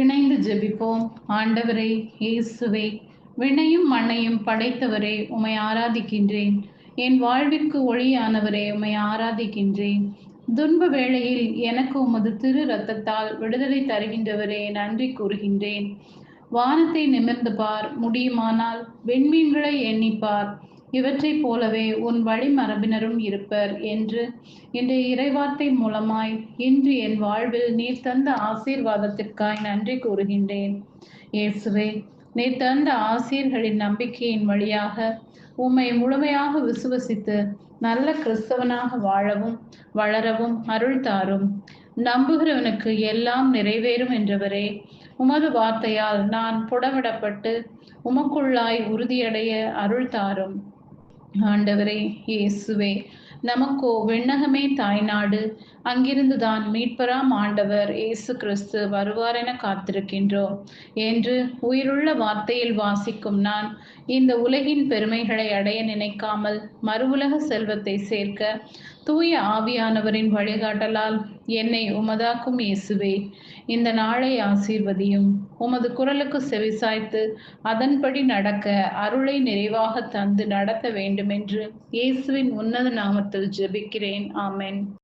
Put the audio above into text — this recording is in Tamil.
இணைந்து ஜெபிப்போம். ஆண்டவரே இயேசுவே விண்ணையும் மண்ணையும் படைத்தவரே உம்மை ஆராதிக்கின்றேன். என் வாழ்விற்கு ஒளியானவரே உம்மை ஆராதிக்கின்றேன். துன்ப வேளையில் எனக்கு உமது திரு ரத்தத்தால் விடுதலை தருகின்றவரே நன்றி கூறுகின்றேன். வானத்தை நிமிர்ந்து பார் முடியுமானால் வெண்மீன்களை எண்ணிப்பார் இவற்றைப் போலவே உன் வழிமரபினரும் இருப்பர் என்று இன்றைய இறைவார்த்தை மூலமாய் இன்று என் வாழ்வில் நீர் தந்த ஆசீர்வாதத்திற்காய் நன்றி கூறுகின்றேன். இயேசுவே நீர் தந்த ஆசீர்களின் நம்பிக்கையின் வழியாக உம்மை முழுமையாக விசுவசித்து நல்ல கிறிஸ்தவனாக வாழவும் வளரவும் அருள் தாரும். நம்புகிறவனுக்கு எல்லாம் நிறைவேறும் என்றவரே உமது வார்த்தையால் நான் புடவிடப்பட்டு உமக்குள்ளாய் உறுதியடைய அருள் தாரும். ஆண்டவரே இயேசுவே நமக்கோ விண்ணகமே தாய்நாடு. அங்கிருந்துதான் மீட்பராம் ஆண்டவர் இயேசு கிறிஸ்து வருவார் என காத்திருக்கின்றோம். என்று உயிருள்ள வார்த்தையில் வாசிக்கும் நான் இந்த உலகின் பெருமைகளை அடைய நினைக்காமல் மறுவுலக செல்வத்தை சேர்க்க தூய ஆவியானவரின் வழிகாட்டலால் என்னை உமதாக்கும் இயேசுவே. இந்த நாளை ஆசீர்வதியும். உமது குரலுக்கு செவிசாய்த்து அதன்படி நடக்க அருளை நிறைவாக தந்து நடத்த வேண்டுமென்று இயேசுவின் உன்னத நாமத்தில் Abdul Jabir Amen.